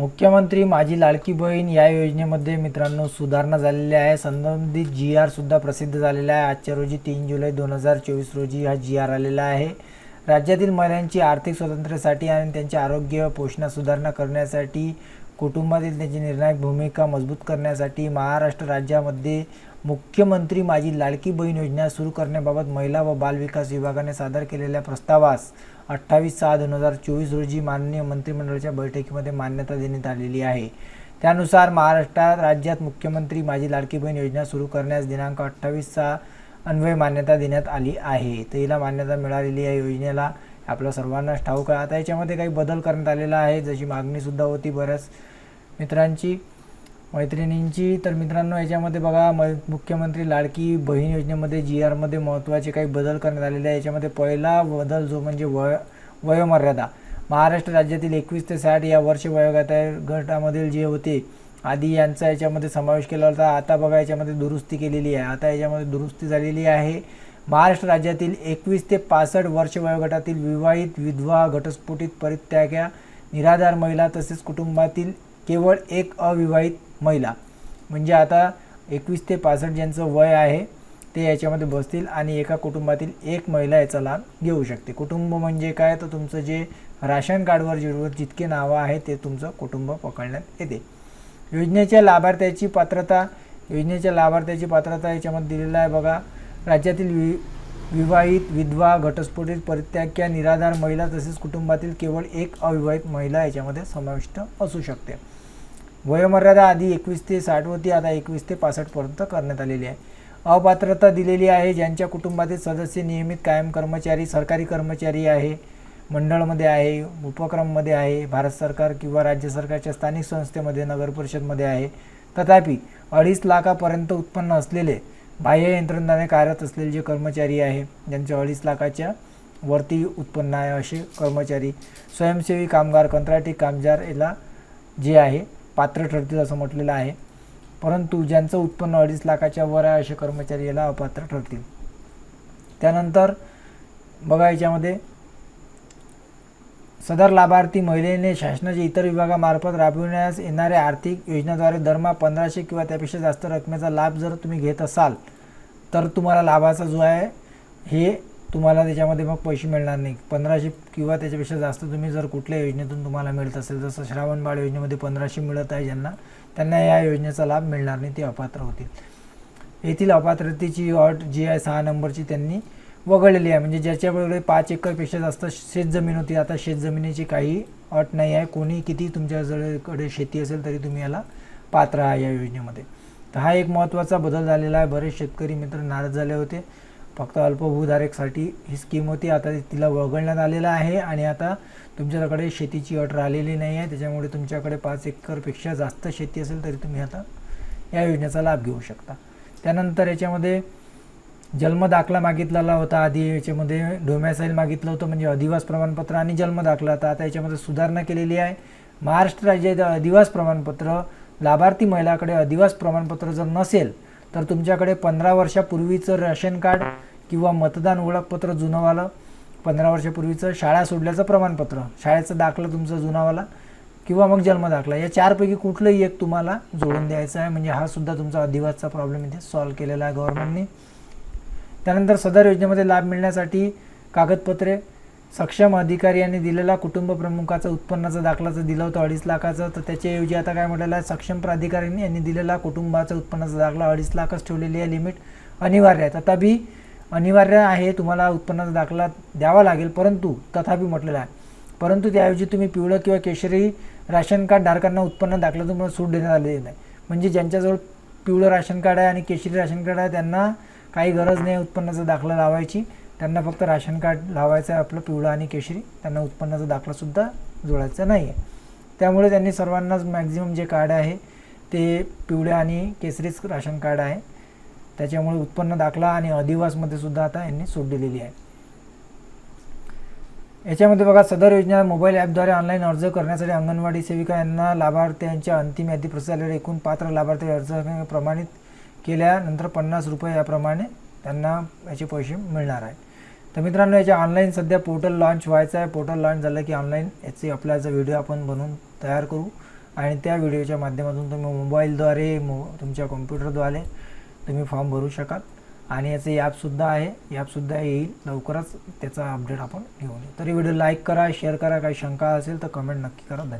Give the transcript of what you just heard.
मुख्यमंत्री माझी लाडकी बहीण या योजनेमध्ये मित्रांनो सुधारणा झालेली आहे. संबंधित जी आर सुद्धा प्रसिद्ध झालेला आहे. आजच्या रोजी तीन जुलै दोन हजार चोवीस रोजी हा जी आर आलेला आहे. राज्यातील महिलांची आर्थिक स्वातंत्र्यासाठी आणि त्यांचे आरोग्य पोषणात सुधारणा करण्यासाठी कुटुंबातील त्यांची निर्णायक भूमिका मजबूत करण्यासाठी महाराष्ट्र राज्यामध्ये मुख्यमंत्री माझी लाडकी बहीण योजना सुरू करण्याबाबत महिला व बालविकास विभागाने सादर केलेल्या प्रस्तावास अठ्ठावीस सहा दोन हजार चोवीस रोजी माननीय मंत्रिमंडळाच्या बैठकीमध्ये मान्यता देण्यात आलेली आहे. त्यानुसार महाराष्ट्रात राज्यात मुख्यमंत्री माझी लाडकी बहीण योजना सुरू करण्यास दिनांक अठ्ठावीस सहा अन्वय मान्यता देण्यात आली आहे. तर हिला मान्यता मिळालेली आहे योजनेला आपल्या सर्वांनाच ठाऊक आहे. आता याच्यामध्ये काही बदल करण्यात आलेला आहे. जशी मागणीसुद्धा होती बऱ्याच मित्रांची. मैत्रिणींची तर मित्रांनो याच्यामध्ये बघा म मुख्यमंत्री लाडकी बहीण योजनेमध्ये जी आरमध्ये महत्त्वाचे काही बदल करण्यात आलेले आहे याच्यामध्ये पहिला बदल जो म्हणजे वय वयोमर्यादा. महाराष्ट्र राज्यातील एकवीस ते साठ या वर्ष वयोगटा गटामधील जे होते आधी यांचा याच्यामध्ये समावेश केला होता. आता बघा याच्यामध्ये दुरुस्ती केलेली आहे. आता याच्यामध्ये दुरुस्ती झालेली आहे. महाराष्ट्र राज्यातील एकवीस ते पासष्ट वर्ष वयोगटातील विवाहित विधवा घटस्फोटित परित्याग्या निराधार महिला तसेच कुटुंबातील केवळ एक अविवाहित महिला. म्हणजे आता एकवीस ते पासष्ट ज्यांचं वय आहे ते याच्यामध्ये बसतील आणि एका कुटुंबातील एक महिला याचा लाभ घेऊ शकते. कुटुंब म्हणजे काय? तर तुमचं जे राशन कार्डवर जेवढं जितके नावं आहे ते तुमचं कुटुंब पकडण्यात येते. योजनेच्या लाभार्थ्याची पात्रता योजनेच्या लाभार्थ्याची पात्रता याच्यामध्ये दिलेलं आहे बघा. राज्यातील वि विवाहित विधवा घटस्फोटित परित्याग्या निराधार महिला तसेच कुटुंबातील केवळ एक अविवाहित महिला याच्यामध्ये समाविष्ट असू शकते. वयोमर्यादा आधी एकवीस ते साठ होती आता एकवीस ते पासष्टपर्यंत करण्यात आलेली आहे. अपात्रता दिलेली आहे ज्यांच्या कुटुंबातील सदस्य नियमित कायम कर्मचारी सरकारी कर्मचारी आहे मंडळमध्ये आहे उपक्रममध्ये आहे भारत सरकार किंवा राज्य सरकारच्या स्थानिक संस्थेमध्ये नगर परिषदमध्ये आहे. तथापि अडीच लाखापर्यंत उत्पन्न असलेले बाह्य यंत्रणाने कार्यरत असलेले जे कर्मचारी आहे ज्यांचे अडीच लाखाच्या वरती उत्पन्न आहे असे कर्मचारी स्वयंसेवी कामगार कंत्राटी कामगार याला जे आहे पात्र ठरतील असं म्हटलेलं आहे. परंतु ज्यांचं उत्पन्न अडीच लाखाच्या वर आहे असे कर्मचारी याला अपात्र ठरतील. त्यानंतर बघा याच्यामध्ये सदर लाभार्थी महिलेने शासनाच्या इतर विभागामार्फत राबविण्यास येणाऱ्या आर्थिक योजनेद्वारे दरमहा पंधराशे किंवा त्यापेक्षा जास्त रकमेचा लाभ जर तुम्ही घेत असाल तर तुम्हाला लाभाचा जो आहे हे तुम्हाला त्याच्यामध्ये मग पैसे मिळणार नाही. पंधराशे किंवा त्याच्यापेक्षा जास्त तुम्ही जर कुठल्या योजनेतून तुम्हाला मिळत असेल जसं श्रावण बाळ योजनेमध्ये पंधराशे मिळत आहे ज्यांना त्यांना या योजनेचा लाभ मिळणार नाही ते अपात्र होतील. येथील अपात्रतेची अट जी आहे सहा नंबरची त्यांनी वगळलेली आहे. म्हणजे ज्याच्याकडे पाच एकरपेक्षा जास्त शेतजमीन होती. आता शेतजमिनीची काही अट नाही आहे. कोणी किती तुमच्याकडे शेती असेल तरी तुम्ही याला पात्र आहे या योजनेमध्ये. तर हा एक महत्त्वाचा बदल झालेला आहे. बरेच शेतकरी मित्र नाराज झाले होते. फक्त अल्पभूधारकसाठी ही स्कीम होती. आता तिला वगळण्यात आलेलं आहे आणि आता तुमच्याकडे शेतीची अट राहिलेली नाही आहे त्याच्यामुळे तुमच्याकडे पाच एकरपेक्षा जास्त शेती असेल तरी तुम्ही आता या योजनेचा लाभ घेऊ शकता. त्यानंतर याच्यामध्ये जन्म दाखला मागितलेला होता आधी. याच्यामध्ये डोमॅसाईल मागितलं होतं म्हणजे अधिवास प्रमाणपत्र आणि जन्म दाखला. होता आता याच्यामध्ये सुधारणा केलेली आहे. महाराष्ट्र राज्यात अधिवास प्रमाणपत्र लाभार्थी महिलाकडे अधिवास प्रमाणपत्र जर नसेल तर तुमच्याकडे पंधरा वर्षापूर्वीचं राशन कार्ड किंवा मतदान ओळखपत्र जुनंवालं पंधरा वर्षापूर्वीचं शाळा सोडल्याचं प्रमाणपत्र शाळेचं दाखला तुमचा जुनावाला किंवा मग जन्म दाखला या चारपैकी कुठलंही एक तुम्हाला जोडून द्यायचं आहे. म्हणजे हा सुद्धा तुमचा अधिवासचा प्रॉब्लेम इथे सॉल्व्ह केलेला आहे गव्हर्नमेंटने त्यानंतर सदर योजनेमध्ये लाभ मिळण्यासाठी कागदपत्रे सक्षम अधिकारी यांनी दिलेला कुटुंब प्रमुखाचा उत्पन्नाचा दाखला जर दिला होता अडीच लाखाचा. तर त्याच्याऐवजी आता काय म्हटलेलं आहे सक्षम प्राधिकाऱ्यांनी यांनी दिलेला कुटुंबाचा उत्पन्नाचा दाखला अडीच लाखच ठेवलेली आहे लिमिट अनिवार्य आहे. तथापि अनिवार्य आहे तुम्हाला उत्पन्नाचा दाखला द्यावा लागेल परंतु तथापि म्हटलेलं आहे. परंतु त्याऐवजी तुम्ही पिवळं किंवा केशरी राशन कार्ड धारकांना उत्पन्न दाखला तुम्हाला सूट देण्यात आलेली नाही. म्हणजे ज्यांच्याजवळ पिवळं राशन कार्ड आहे आणि केशरी राशन कार्ड आहे त्यांना काही गरज नाही उत्पन्नाचा दाखला लावायची. त्यांना फक्त राशन कार्ड लावायचं आहे आपलं पिवळं आणि केशरी. त्यांना उत्पन्नाचा दाखलासुद्धा जोडायचा नाही आहे त्यामुळे त्यांनी सर्वांनाच मॅक्झिमम जे कार्ड आहे ते पिवळ्या आणि केसरीच राशन कार्ड आहे. त्याच्यामुळे उत्पन्न दाखला आणि अधिवासमध्ये सुद्धा आता यांनी सूट दिलेली आहे. याच्यामध्ये बघा सदर योजना मोबाईल ॲपद्वारे ऑनलाईन अर्ज करण्यासाठी अंगणवाडी सेविका यांना लाभार्थ्यांच्या अंतिम यादी प्रसारलेल्या एकूण पात्र लाभार्थी अर्ज प्रमाणित केल्यानंतर पन्नास रुपये याप्रमाणे त्यांना याचे पैसे मिळणार आहे. तर मित्रांनो याच्या ऑनलाईन सध्या पोर्टल लॉन्च व्हायचं आहे. पोर्टल लॉन्च झालं की ऑनलाईन याचे अप्लायचा व्हिडिओ आपण बनवून तयार करू. आणि त्या व्हिडिओच्या माध्यमातून तुम्ही मोबाईलद्वारे मो तुमच्या कॉम्प्युटरद्वारे तुम्ही फॉर्म भरू शकाल. आणि याचे ॲपसुद्धा आहे. ॲपसुद्धा येईल. लवकरच त्याचा अपडेट आपण घेऊन येऊ. तरी व्हिडिओ लाईक करा शेअर करा. काही शंका असेल तर कमेंट नक्की करा. धन्यवाद.